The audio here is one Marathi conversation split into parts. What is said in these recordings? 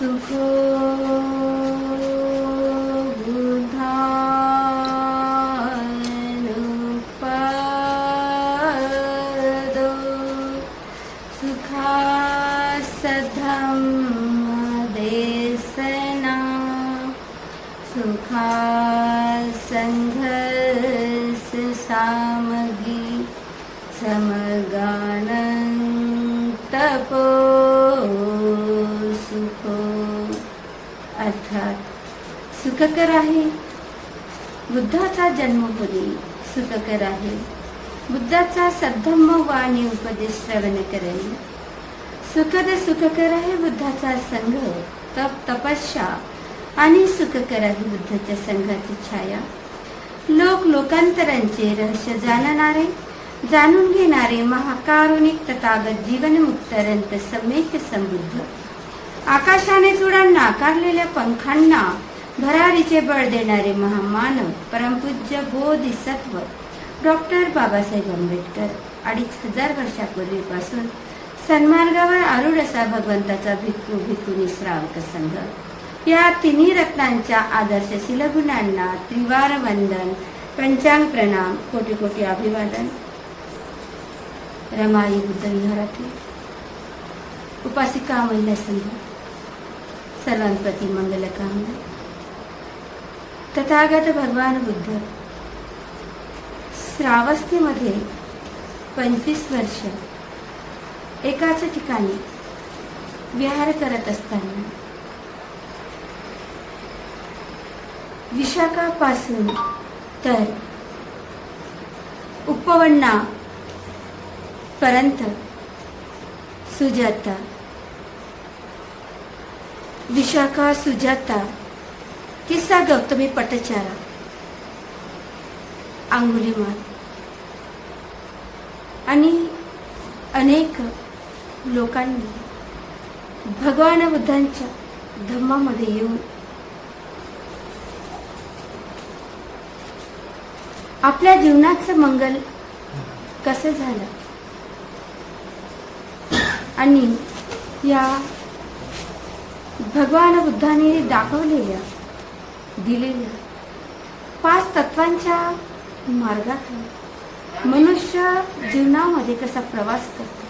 सुखो अर्थात सुखकर आहे. बुद्धाचा जन्मभूमी सुखकर आहे. बुद्धाचा सद्धम्म वाणी उपदेश श्रवण करणे सुखद सुखकर आहे बुद्धाचा संघ. तप तपस्या आणि सुखकर आहे बुद्धाच्या संघाची छाया. लोक लोकांतरांचे रहस्य जाणणारे जाणून घेणारे महाकारुणिक तथागत जीवनमुक्तरंत समेत समृद्ध. आकाशाने चुडांना आकारलेल्या पंखांना भरारीचे बळ देणारे महामानव परमपूज्य बोधिसत्व. डॉक्टर बाबासाहेब आंबेडकर अडीच हजार वर्षापूर्वीपासून सन्मार्गावर आरूढ असा भगवंताचा भिक्खू भिक्खुनी श्रावक संघ. या तिन्ही रत्नांच्या आदर्श शिलगुणांना त्रिवार वंदन पंचांग प्रणाम कोटी कोटी अभिवादन. रमाई बुद्ध विहारातील उपासिका महिला संघ. सर्वांप्रती मंगलकामना. तथागत भगवान बुद्ध श्रावस्तीमध्ये पंचवीस वर्ष एकाच ठिकाणी विहार करत असताना विशाखापासून तर उपवन्ना पर्यंत सुजाता विशाखा सुजाता किस्सा गौतमी पटचारा आंगुलीमाल. आणि अनेक लोकांनी भगवान बुद्धांच्या धम्मामध्ये येऊन आपल्या जीवनाचं मंगल कसं झालं? आणि या भगवान बुद्धाने दाखवलेल्या दिलेल्या पाच तत्वांच्या मार्गातून मनुष्य जीवनामध्ये कसा प्रवास करतो?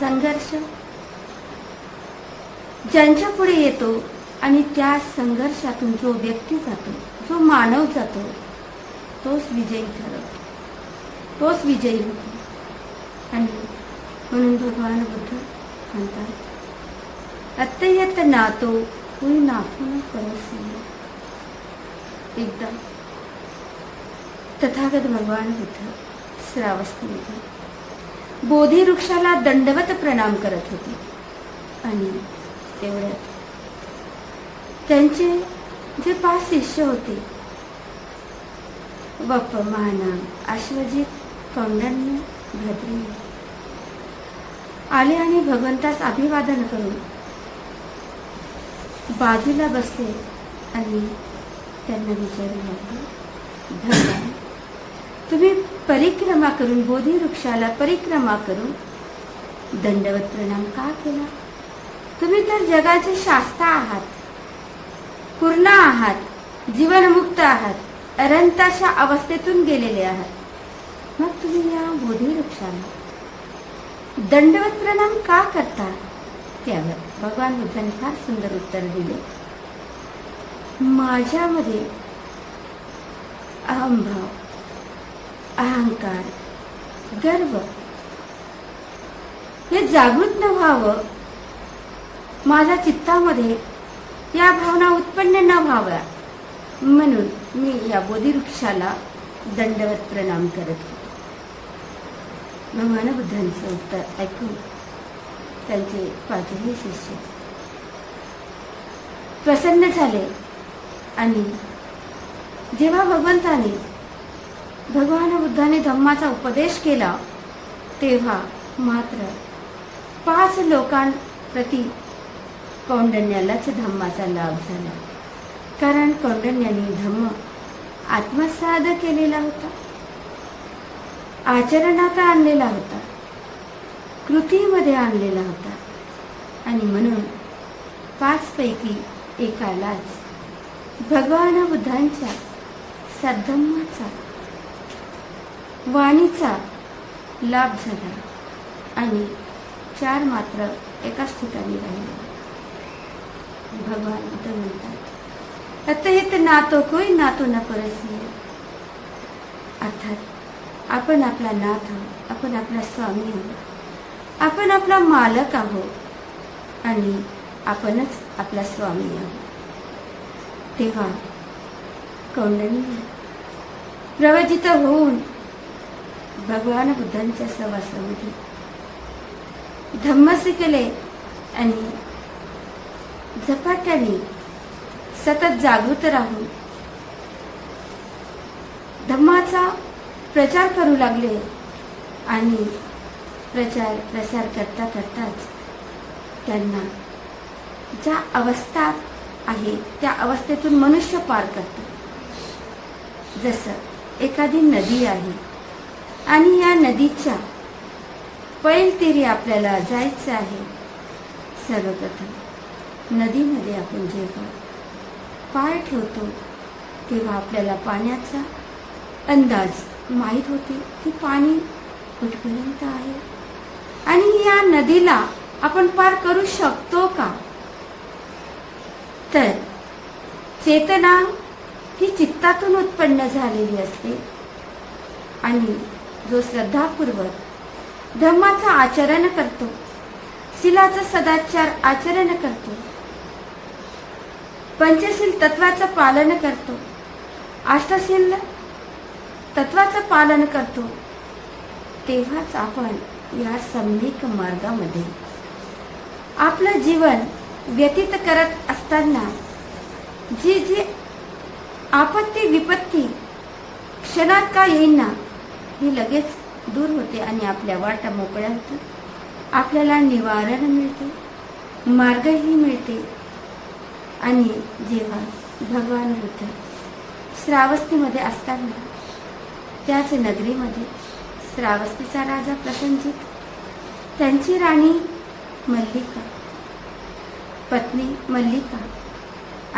संघर्ष. ज्यांच्या पुढे येतो आणि त्या संघर्षातून जो व्यक्ती जातो जो मानव जातो तोच विजयी ठरवतो. तोच विजयी होतो. आणि म्हणून भगवान बुद्ध म्हणतात अत्ययत नातो कोणी नाथून परसी। एकदम। तथागत भगवान बुद्ध श्रावस्तीमध्ये बोधी वृक्षाला दंडवत प्रणाम करत होते। आणि तेवढ्यात त्यांचे जे पाच शिष्य होते वपमाना अश्वजित कौंडण्य भद्री आले आणि भगवंतास अभिवादन करून बाजूला बसले आणि त्यांना विचारू लागले भगवान तुम्ही परिक्रमा करून बोधी वृक्षाला परिक्रमा करून दंडवत प्रणाम का केला? तुम्ही तर जगाचे शास्ता आहात पूर्ण आहात जीवनमुक्त आहात अरंताच्या अवस्थेतून गेलेले आहात. मग तुम्ही या बोधी वृक्षाला दंडवत प्रणाम का करता? त्यावर भगवान बुद्धाने फार सुंदर उत्तर दिले. माझ्यामध्ये अहंभाव अहंकार गर्व हे जागृत न व्हावं माझ्या चित्तामध्ये या भावना उत्पन्न न व्हाव्या म्हणून मी या बोधिवृक्षाला दंडवत प्रणाम करत होतो. भगवान बुद्धांचं उत्तर ऐकून त्यांचे पाचही शिष्य प्रसन्न झाले आणि जेव्हा भगवंताने भगवान बुद्धाने धम्माचा उपदेश केला तेव्हा मात्र पाच लोकांप्रती कौंडण्यालाच धम्माचा लाभ झाला. कारण कौंडण्याने धम्म आत्मसाद केलेला होता. आचरणात आणलेला होता. कृतीमध्ये आणलेला होता. आणि म्हणून पाचपैकी एकालाच भगवान बुद्धांच्या सद्धम्माचा वाणीचा लाभ झाला आणि चार मात्र एकाच ठिकाणी राहिले. भगवान बुद्ध म्हणतात अतहित नातो कोई नातो न परसी अर्थात आपण आपला नाथ आपण आपला स्वामी आहोत. आपण आपला मालक आहोत आणि आपणच आपला स्वामी आहोत. तेव्हा कौंडण्य प्रवचित होऊन भगवान बुद्धांच्या सहवासामध्ये धम्म शिकले आणि झपाट्याने सतत जागृत राहून धम्माचा प्रचार करू लागले आणि प्रचार प्रसार करता करताच त्यांना ज्या अवस्था आहे त्या अवस्थेतून मनुष्य पार करतो. जसं एखादी नदी आहे आणि या नदीच्या पैलतीरी आपल्याला जायचं आहे सर्वप्रथम नदीमध्ये आपण जेव्हा पाय ठेवतो तेव्हा आपल्याला पाण्याचा अंदाज माहीत होते की पाणी कुठपर्यंत आहे. आणि या नदीला आपण पार करू शकतो का? तर चेतना ही चित्तातून उत्पन्न झालेली असते. आणि जो श्रद्धापूर्वक धर्माचं आचरण करतो शिलाचं सदाचार आचरण करतो पंचशील तत्वाचं पालन करतो अष्टशील तत्वाचं पालन करतो तेव्हाच आपण या संधिक मार्गामध्ये. आपलं जीवन व्यतीत करत असताना जी जी आपत्ती विपत्ती क्षणात का येईना ही लगेच दूर होते आणि आपल्या वाटा मोकळ्या होतात. आपल्याला निवारण मिळते मार्गही मिळते आणि जेव्हा भगवान बुद्ध श्रावस्तीमध्ये असताना त्याच नगरीमध्ये श्रावस्तीचा राजा प्रसंजित त्यांची राणी मल्लिका पत्नी मल्लिका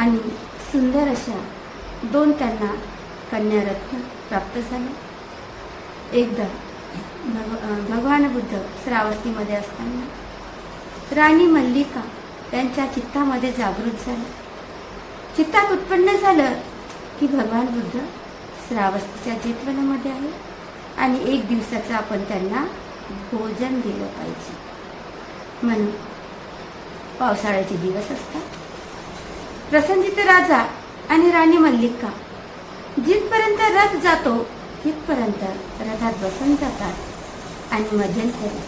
आणि सुंदर अशा दोन त्यांना कन्यारत्न प्राप्त झाले. एकदा भग भगवान बुद्ध श्रावस्तीमध्ये असताना राणी मल्लिका त्यांच्या चित्तामध्ये जागृत झाल्या चित्तात उत्पन्न झालं की भगवान बुद्ध श्रावस्तीच्या जेतवनामध्ये आहे. आणि एक दिवसाचं आपण त्यांना भोजन दिलं पाहिजे. म्हणून पावसाळ्याचे दिवस असतात. प्रसंजित राजा आणि राणी मल्लिका जिथपर्यंत रथ जातो तिथपर्यंत रथात बसून जातात आणि मध्यंतरी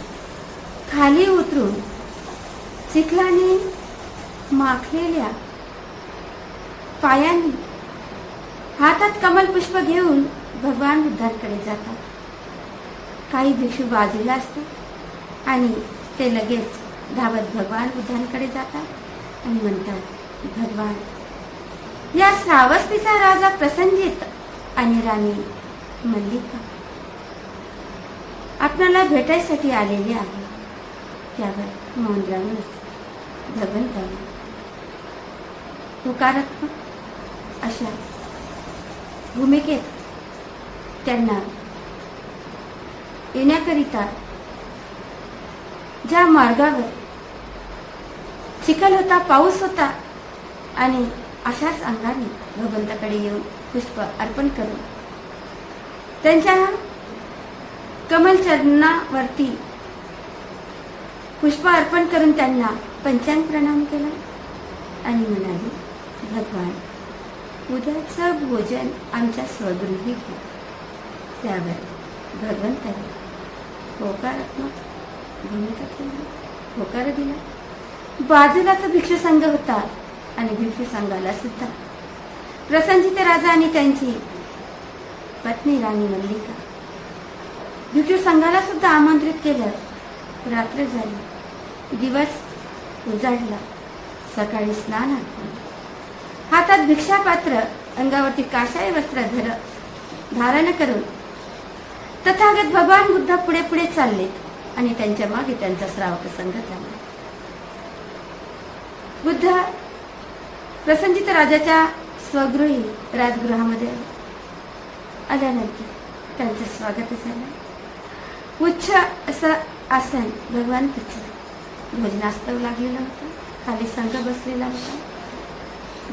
खाली उतरून चिखलाने माखलेल्या पायांनी हातात कमलपुष्प घेऊन भगवान बुद्धांकडे जातात. काही दिवशी बाजूला असतात आणि ते लगेच धावत भगवान बुद्धांकडे जातात आणि म्हणतात भगवान या श्रावस्तीचा राजा प्रसंजित आणि राणी मल्लिका आपल्याला भेटायसाठी आलेले आहे. त्यावर मौन राहूनच भगवंताने होकारात्मक अशा भूमिकेत त्यांना येण्याकरिता ज्या मार्गावर चिखल होता पाऊस होता आणि अशाच अंगाने भगवंताकडे येऊन पुष्प अर्पण करून त्यांच्या कमल चरणावरती पुष्प अर्पण करून त्यांना पंचांग प्रणाम केला आणि म्हणाले भगवान उद्याचं भोजन आमच्या स्वगृही घ्या. त्यावर भगवंताने होकारात्मक. भूमिका केली. होकार दिला. बाजूला भिक्षू संघ होता आणि भिक्षसंघाला सुद्धा. प्रसंजित राजा आणि त्यांची पत्नी राणी मल्लिका. भिक्षुसंघाला सुद्धा आमंत्रित केलं. रात्र झाली. दिवस उजाडला. सकाळी स्नान हातात भिक्षापात्र अंगावरती काशाय वस्त्र धर धारण करून तथागत भगवान बुद्ध पुढे पुढे चाललेत आणि त्यांच्या मागे त्यांचा श्रावक संघ झाला. बुद्ध प्रसंजित राजाच्या स्वगृही राजगृहामध्ये आल्यानंतर त्यांचं स्वागत झालं. उच्च असं आसन भगवान तिचं भोजनास्तव लागलेलं होतं. खाली संघ बसलेला होता.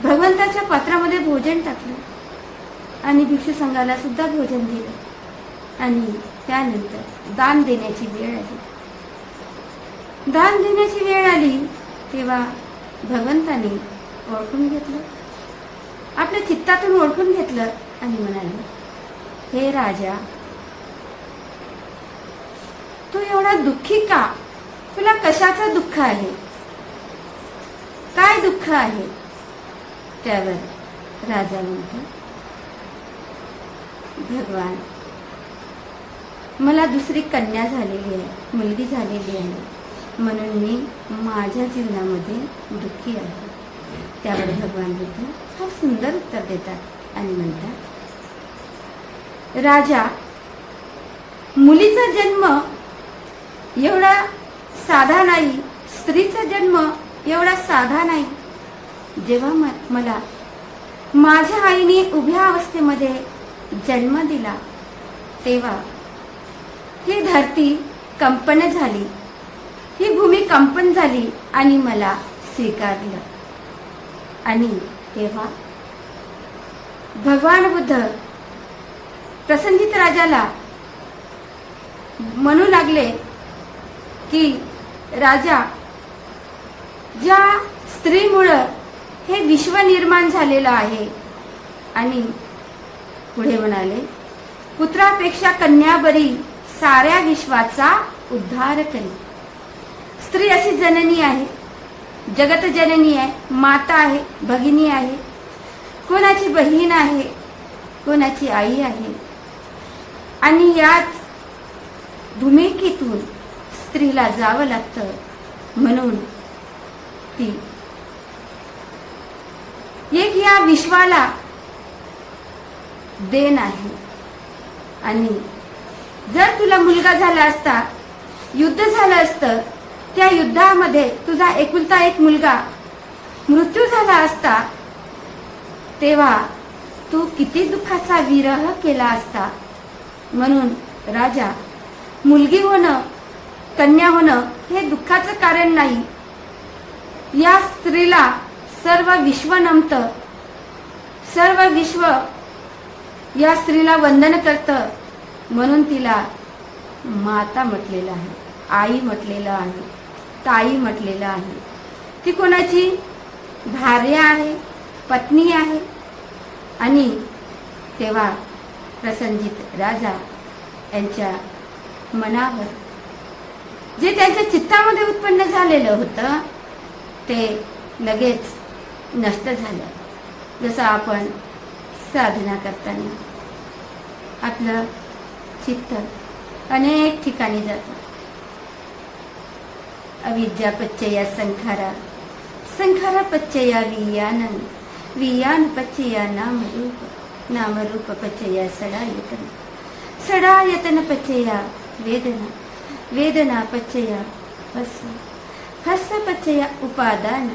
भगवंताच्या पात्रामध्ये भोजन टाकलं आणि भिक्षू संघाला सुद्धा भोजन दिलं. आणि त्यानंतर दान देण्याची वेळ आली. दान देण्याची वेळ आली तेव्हा भगवंताने ओळखून घेतलं. आपल्या चित्तातून ओळखून घेतलं आणि म्हणाले हे राजा तू एवढा दुःखी का? तुला कशाचं दुःख आहे? काय दुःख आहे? त्यावर राजा म्हणतो भगवान मला दुसरी कन्या झालेली आहे मुलगी झालेली आहे. म्हणून मी माझ्या जीवनामध्ये दुःखी आहे. त्यावर भगवान बुद्ध फार सुंदर उत्तर देतात आणि म्हणतात राजा मुलीचा जन्म एवढा साधा नाही स्त्रीचा जन्म एवढा साधा नाही. जेव्हा म मला माझ्या आईने उभ्या अवस्थेमध्ये जन्म दिला तेव्हा ही धरती कंपन झाली. ही भूमी कंपन झाली आणि मला स्वीकारलं आणि तेव्हा भगवान बुद्ध प्रसंजित राजाला म्हणू लागले की राजा ज्या स्त्रीमुळं हे विश्व निर्माण झालेलं आहे आणि पुढे म्हणाले पुत्रापेक्षा कन्या बरी साऱ्या विश्वाचा उद्धार करी. स्त्री अशी जननी आहे. जगत जननी आहे. माता आहे. भगिनी आहे. कोणाची बहीण आहे? कोणाची आई आहे? आणि याच भूमिकेतून स्त्रीला जावं लागतं म्हणून ती. एक या विश्वाला देण आहे. आणि जर तुला मुलगा झाला असता युद्ध झालं असतं त्या युद्धामध्ये तुझा एकुलता एक मुलगा मृत्यू झाला असता तेव्हा तू किती दुःखाचा विरह केला असता. म्हणून राजा मुलगी होणं कन्या होणं हे दुःखाचं कारण नाही. या स्त्रीला सर्व विश्व नमतं. सर्व विश्व या स्त्रीला वंदन करतं. म्हणून तिला माता म्हटलेलं आहे आई म्हटलेलं आहे ताई म्हटलेलं आहे. ती कोणाची? भार्या आहे पत्नी आहे. आणि तेव्हा प्रसंजित राजा यांच्या मनावर जे त्यांच्या चित्तामध्ये उत्पन्न झालेलं होतं ते लगेच नष्ट झालं. जसं आपण साधना करताना आपलं चित्त अनेक ठिकाणी जातं अविद्या पच्चया संखारा संखारा पच्चया वियानन वियान पच्चया नामरूप नामरूप पच्चया सडायतन सडायतन पच्चया वेदना वेदना पच्चया हस हस पच्चया उपादान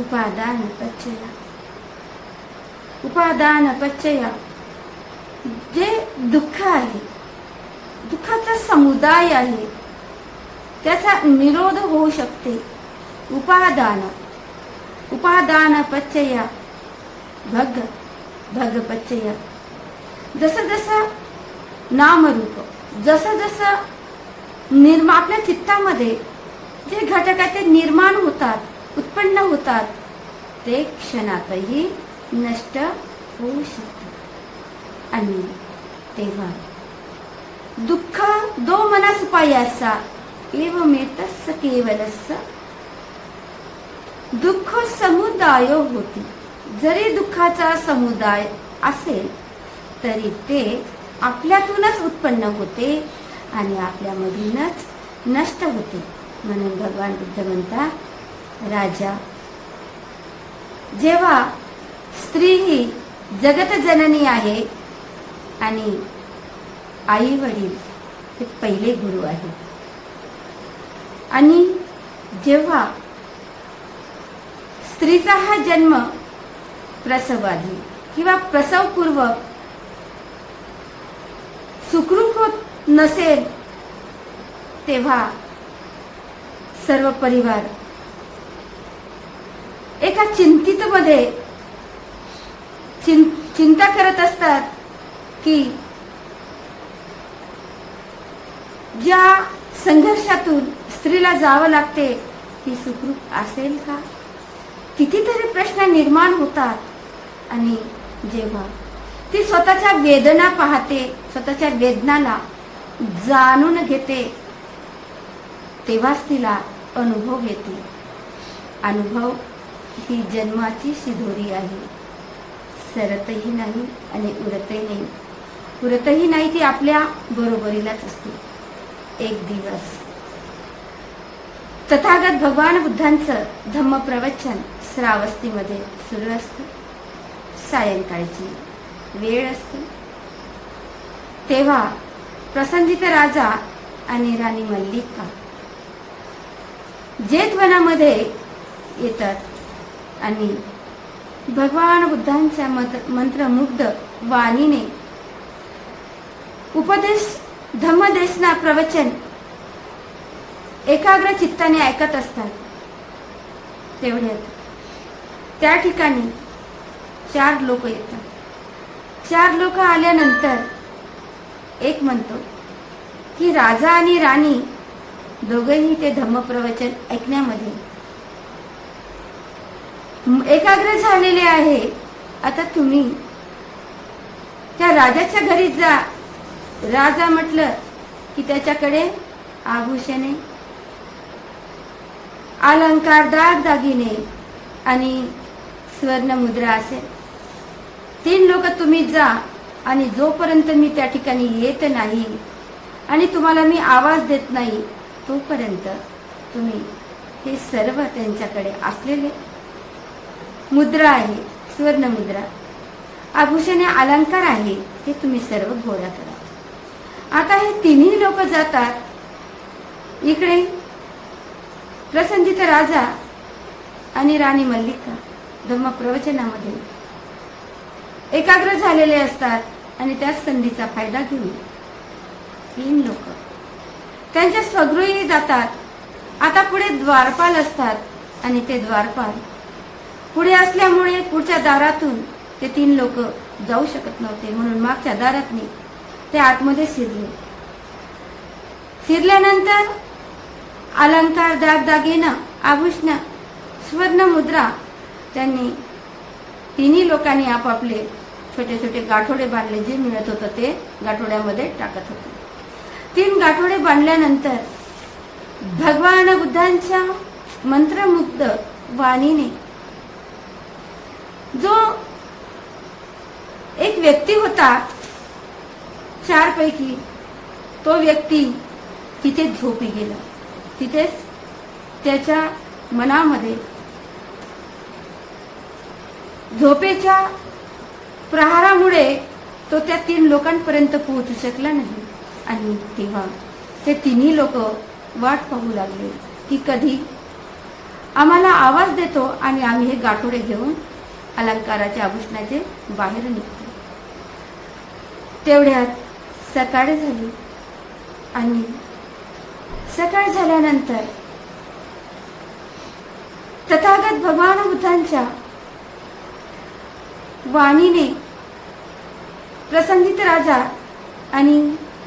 उपादान पच्चया उपादान पच्चया जे दुःख आहे दुःखाचा समुदाय आहे. त्याचा निरोध होऊ शकते. उपादान. उपादान पचय भग. भग पचय जसं जसं नामरूप जसं जसं निर्मा आपल्या चित्तामध्ये जे घटक ते निर्माण होतात उत्पन्न होतात ते क्षणातही नष्ट होऊ शकतात. आणि तेव्हा दुःख दो मनास उपायासा। एवमेतस्स केवलस दुःख समुदाय होती। जरी दुःखाचा समुदाय असेल तरी ते आपल्यातूनच उत्पन्न होते आणि आपल्यामधूनच नष्ट होते म्हणून भगवान बुद्ध म्हणता राजा जेव्हा स्त्री ही जगत जननी आहे आणि आई वडील हे पहिले गुरु आहेत. आणि जेव्हा स्त्रीचा हा जन्म प्रसवाधी किंवा प्रसवपूर्वक सुखरूप होत नसेल तेव्हा सर्व परिवार एका चिंतितमध्ये चिं चिंता करत असतात की ज्या संघर्षातून स्त्रीला जावं लागते ती सुखरूप असेल का? कितीतरी प्रश्न निर्माण होतात. आणि जेव्हा ती स्वतःच्या वेदना पाहते स्वतःच्या वेदनाला जाणून घेते तेव्हाच तिला अनुभव येते. अनुभव ही जन्माची शिदोरी आहे. सरतही नाही आणि उरतही नाही. उरतही नाही ती आपल्या बरोबरीलाच असते. एक दिवस. तथागत भगवान बुद्धांचं धम्म प्रवचन श्रावस्तीमध्ये सुरू असतं. सायंकाळची वेळ असते. तेव्हा प्रसंजित राजा आणि राणी मल्लिका जेतवनामध्ये येतात आणि भगवान बुद्धांच्या मंत्र मंत्रमुग्ध वाणीने उपदेश धम्मदेशना प्रवचन एकाग्र चित्ताने ऐकत असतात. तेवढ्यात त्या ठिकाणी चार लोक येतात. चार लोक आल्यानंतर एक म्हणतो की राजा आणि राणी दोघेही ते धम्मप्रवचन ऐकण्यामध्ये एकाग्र झालेले आहे. आता तुम्ही त्या राजाच्या घरी जा. राजा म्हटलं की त्याच्याकडे आभूषणे अलंकार दागदागिने आणि स्वर्ण मुद्रा असेल तीन लोक तुम्ही जा आणि जोपर्यंत मी त्या ठिकाणी येत नाही आणि तुम्हाला मी आवाज देत नाही तोपर्यंत तुम्ही हे सर्व त्यांच्याकडे असलेले मुद्रा आहे स्वर्ण मुद्रा आभूषणे अलंकार आहे हे तुम्ही सर्व गोळा करा. आता हे तिन्ही लोक जातात. इकडे प्रसंजित राजा आणि राणी मल्लिका धम्म प्रवचनामध्ये एकाग्र झालेले असतात आणि त्याच संधीचा फायदा घेऊन तीन लोक. त्यांच्या स्वगृही जातात. आता पुढे द्वारपाल असतात आणि ते द्वारपाल. पुढे असल्यामुळे पुढच्या दारातून ते तीन लोक जाऊ शकत नव्हते म्हणून मागच्या दारातनी ते आतमध्ये शिरले. शिरल्यानंतर अलंकार दागदागिनं आभूषण स्वर्ण मुद्रा त्यांनी तिन्ही लोकांनी आपापले छोटे छोटे गाठोडे बांधले. जे मिळत होतं ते गाठोड्यामध्ये टाकत होते. तीन गाठोडे बांधल्यानंतर भगवान बुद्धांच्या मंत्रमुग्ध वाणीने जो एक व्यक्ती होता चारपैकी तो व्यक्ती तिथे झोपी गेला. तिथेच त्याच्या मनामध्ये झोपेच्या प्रहारामुळे तो त्या तीन लोकांपर्यंत पोहोचू शकला नाही. आणि तेव्हा ते तिन्ही लोक वाट पाहू लागले की कधी आम्हाला आवाज देतो आणि आम्ही हे गाठोडे घेऊन अलंकाराच्या आभूषणाचे बाहेर निघतो. तेवढ्यात सकाळ झाली. आणि सकाळ झाल्यानंतर तथागत भगवान बुद्धांच्या वाणीने प्रसंगित राजा आणि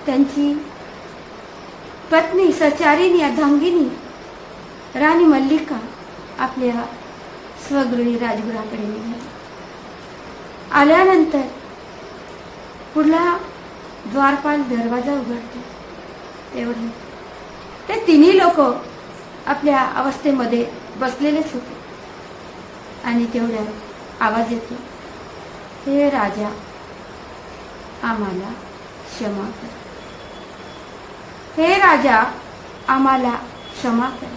त्यांची पत्नी सचारिणी अधांगिनी राणी मल्लिका आपल्या स्वगृही राजगुराकडे निघाली. आल्यानंतर पुढला द्वारपाल दरवाजा उघडतो. तेवढे ते तिन्ही लोक आपल्या अवस्थेमध्ये बसलेलेच होते. आणि तेवढ्यात आवाज येतो हे राजा आम्हाला क्षमा कर. हे राजा आम्हाला क्षमा कर.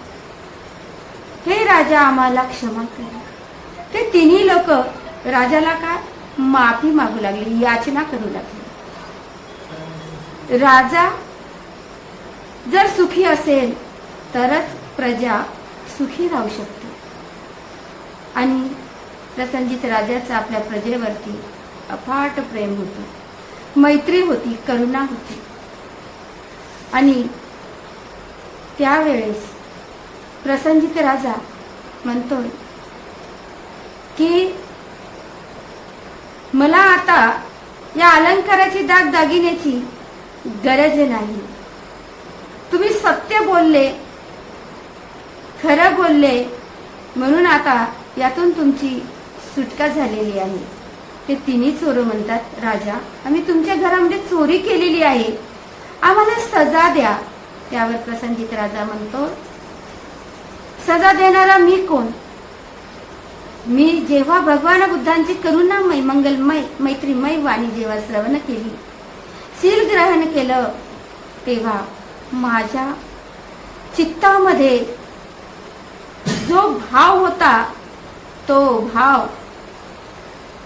हे राजा आम्हाला क्षमा कर. ते तिन्ही लोक राजाला काय माफी मागू लागली याचना करू लागली. राजा जर सुखी असेल तरच प्रजा सुखी राहू शकते. आणि प्रसंजित राजाचं आपल्या प्रजेवरती अफाट प्रेम होतं. मैत्री होती करुणा होती. आणि त्यावेळेस प्रसंजित राजा म्हणतोय की मला आता या अलंकाराची दाग दागिन्याची गरज नाही. तुम्ही सत्य बोलले खरं बोलले म्हणून आता यातून तुमची सुटका झालेली आहे. ते तिन्ही चोर म्हणतात राजा आम्ही तुमच्या घरामध्ये चोरी केलेली आहे. आम्हाला सजा द्या. त्यावर प्रसंगित राजा म्हणतो सजा देणारा मी कोण? मी जेव्हा भगवान बुद्धांची करुणामय मंगलमय मैत्रीमय वाणी जेव्हा श्रवण केली शील ग्रहण केलं तेव्हा माझ्या चित्तामध्ये जो भाव होता तो भाव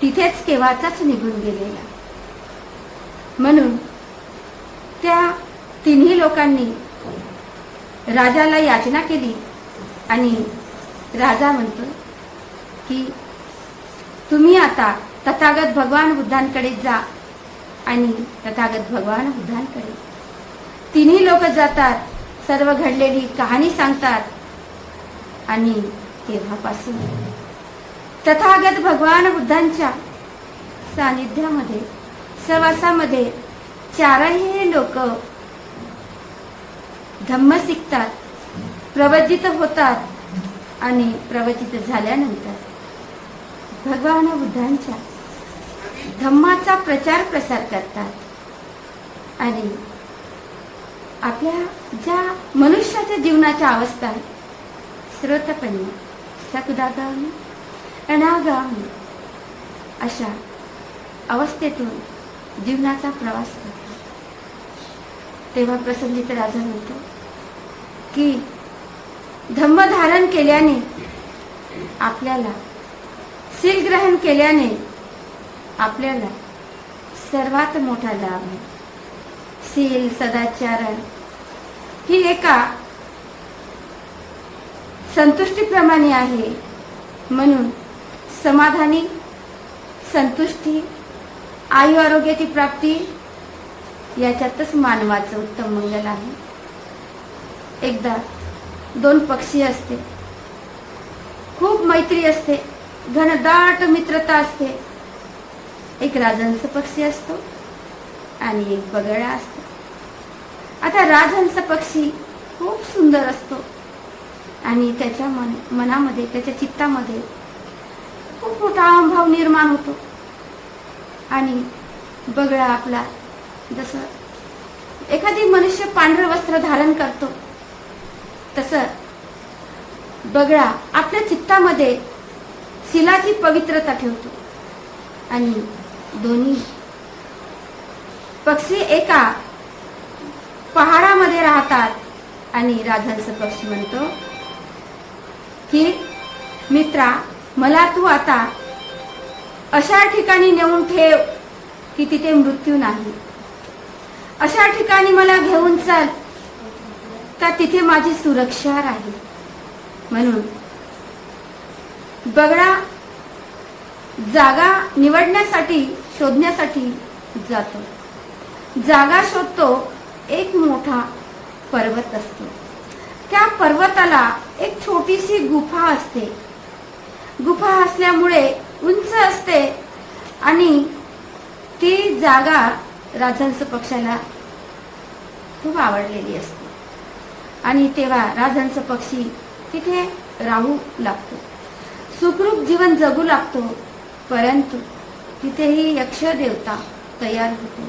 तिथेच केव्हाचाच निघून गेलेला. म्हणून त्या तिन्ही लोकांनी राजाला याचना केली आणि राजा म्हणतो की तुम्ही आता तथागत भगवान बुद्धांकडे जा आणि तथागत भगवान बुद्धांकडे तिन्ही लोक जातात. सर्व घडलेली कहाणी सांगतात. आणि तेव्हापासून तथागत भगवान बुद्धांच्या सानिध्यामध्ये सहवासामध्ये चारही लोक धम्म शिकतात प्रवचित होतात आणि प्रवचित झाल्यानंतर भगवान बुद्धांच्या धम्माचा प्रचार प्रसार करतात. आणि आपल्या ज्या मनुष्याच्या जीवनाच्या अवस्था आहेत श्रोतपणे सकुदागामी अनागामी अशा अवस्थेतून जीवनाचा प्रवास करतात. तेव्हा प्रसंगीत राजा म्हणतो की धम्म धारण केल्याने आपल्याला सील ग्रहण केल्याने आपल्याला सर्वात मोठा लाभ आहे. सील सदाचारण. ही एका संतुष्टीप्रमाणे आहे. म्हणून समाधानी संतुष्टी आयु आरोग्याची प्राप्ती याच्यातच मानवाचं उत्तम मंगल आहे. एकदा दोन पक्षी असते. खूप मैत्री असते. घनदाट मित्रता असते. एक राजहंस पक्षी असतो आणि एक बगळा असतो. आता राजहंस पक्षी खूप सुंदर असतो आणि त्याच्या मन मनामध्ये त्याच्या चित्तामध्ये खूप मोठा भाव निर्माण होतो. आणि बगळा आपला जसं एखादी मनुष्य पांढरं वस्त्र धारण करतो तसं बगळा आपल्या चित्तामध्ये शिलाची पवित्रता ठेवतो आणि दोन्ही. पक्षी एका पहाडामध्ये राहतात आणि राजांचं पक्षी म्हणतो की मित्रा मला तू आता अशा ठिकाणी नेऊन ठेव की तिथे मृत्यू नाही. अशा ठिकाणी मला घेऊन चल का तिथे माझी सुरक्षा राहील. म्हणून बगडा जागा निवडण्यासाठी शोधण्यासाठी जातो. जागा शोधतो एक मोठा पर्वत असतो. त्या पर्वताला एक छोटीशी गुफा असते. गुफा असल्यामुळे उंच असते आणि ती जागा राजहंस पक्षाला खूप आवडलेली असते. आणि तेव्हा राजहंस पक्षी तिथे राहू लागतो. सुखरूप जीवन जगू लागतो परंतु तिथेही यक्ष देवता तयार होतो.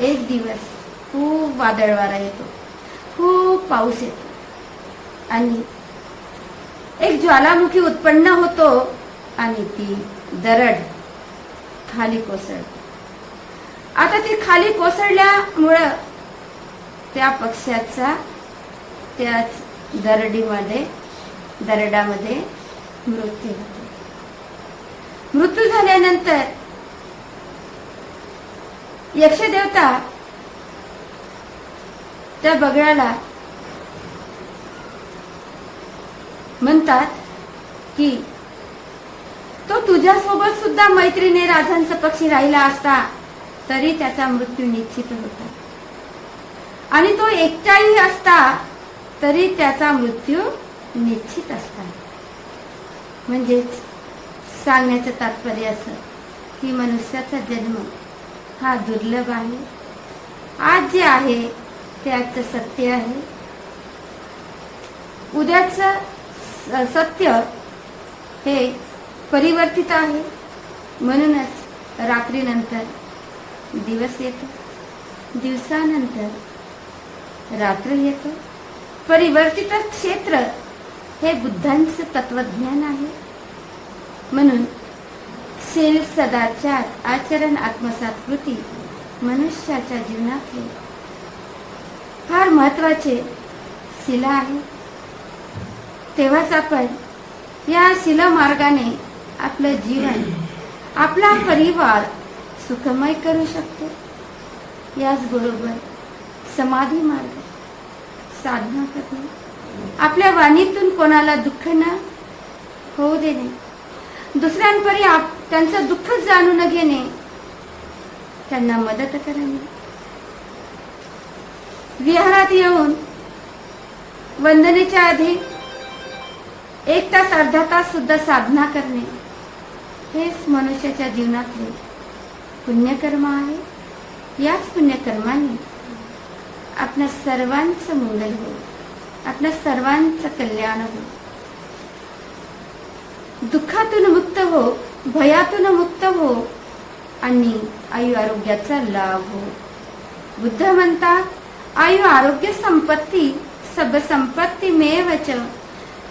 एक दिवस खूप वादळ वारा येतो. खूप पाऊस येतो. आणि एक ज्वालामुखी उत्पन्न होतो आणि ती दरड खाली कोसळते. आता ती खाली कोसळल्यामुळं त्या पक्ष्याचा त्याच दरडीमध्ये दरडामध्ये मृत्यू होतो. मृत्यू झाल्यानंतर यक्षदेवता त्या बगळ्याला म्हणतात की तो तुझ्यासोबत सुद्धा मैत्रीने राजांचा पक्षी राहिला असता तरी त्याचा मृत्यू निश्चित होता. आणि तो एकटाही असता तरी त्याचा मृत्यू निश्चित असता. म्हणजेच सांगण्याचं तात्पर्य असं की मनुष्याचा जन्म हा दुर्लभ आहे. आज जे आहे ते आजचं सत्य आहे. उद्याचं स- सत्य हे परिवर्तित आहे. म्हणूनच रात्रीनंतर दिवस येतो. दिवसानंतर रात्र येतो. परिवर्तित क्षेत्र हे बुद्धांचं तत्वज्ञान आहे. म्हणून सेल सदाचार आचरण आत्मसात कृती मनुष्याच्या जीवनातले. फार महत्त्वाचे शिला आहे. तेव्हाच आपण या शिलामार्गाने आपलं जीवन आपला परिवार सुखमय करू शकतो. याचबरोबर समाधी मार्ग साधना करणे. आपल्या वाणीतून कोणाला दुःख न होऊ देणे. दुसऱ्यांपरी आप त्यांचं दुःख जाणून घेणे त्यांना मदत करणे. विहारात येऊन वंदनेच्या आधी एक तास अर्धा तास सुद्धा साधना करणे हेच मनुष्याच्या जीवनातले पुण्यकर्म आहे. याच पुण्यकर्माने आपल्या सर्वांचं मंगल हो आपल्या सर्वांचं कल्याण हो दुःखातून मुक्त हो भयातून मुक्त हो आणि आयु आरोग्याचा लाभ हो. बुद्ध म्हणतात आयु आरोग्य संपत्ती सब संपत्ती मेवच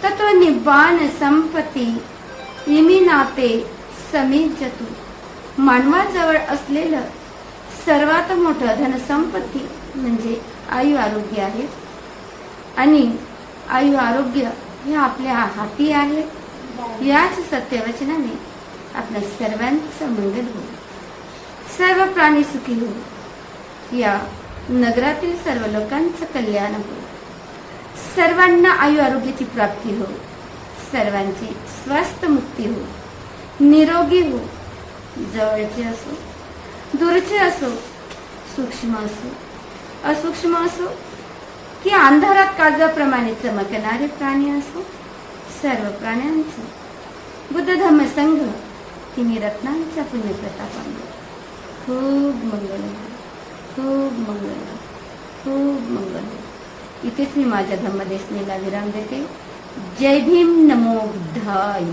तत्व निब्बाण संपत्ती इमी नाते समीजतू मानवाजवळ असलेलं सर्वात मोठं धनसंपत्ती म्हणजे आयु आरोग्य आहे. आणि आयु आरोग्य हे आपल्या हाती आहे. याच सत्यवचनाने आपल्या सर्वांचं मंगल हो. सर्व प्राणी सुखी हो. या नगरातील सर्व लोकांचं कल्याण हो. सर्वांना आयु आरोग्याची प्राप्ती हो. सर्वांची स्वस्थ मुक्ती हो. निरोगी हो. जवळचे असो दूरचे असो सूक्ष्म असो असूक्ष्म असो की अंधारात काजाप्रमाणे चमकणारे प्राणी असो सर्व प्राण्यांचं बुद्ध धम्म संघ तिने रत्नांच्या पुण्यप्रतापाने खूप मंगल खूप मंगल खूप मंगल इथेच मी माझ्या धम्मदेशनेला विराम देते. जय भीम नमो बुद्धाय.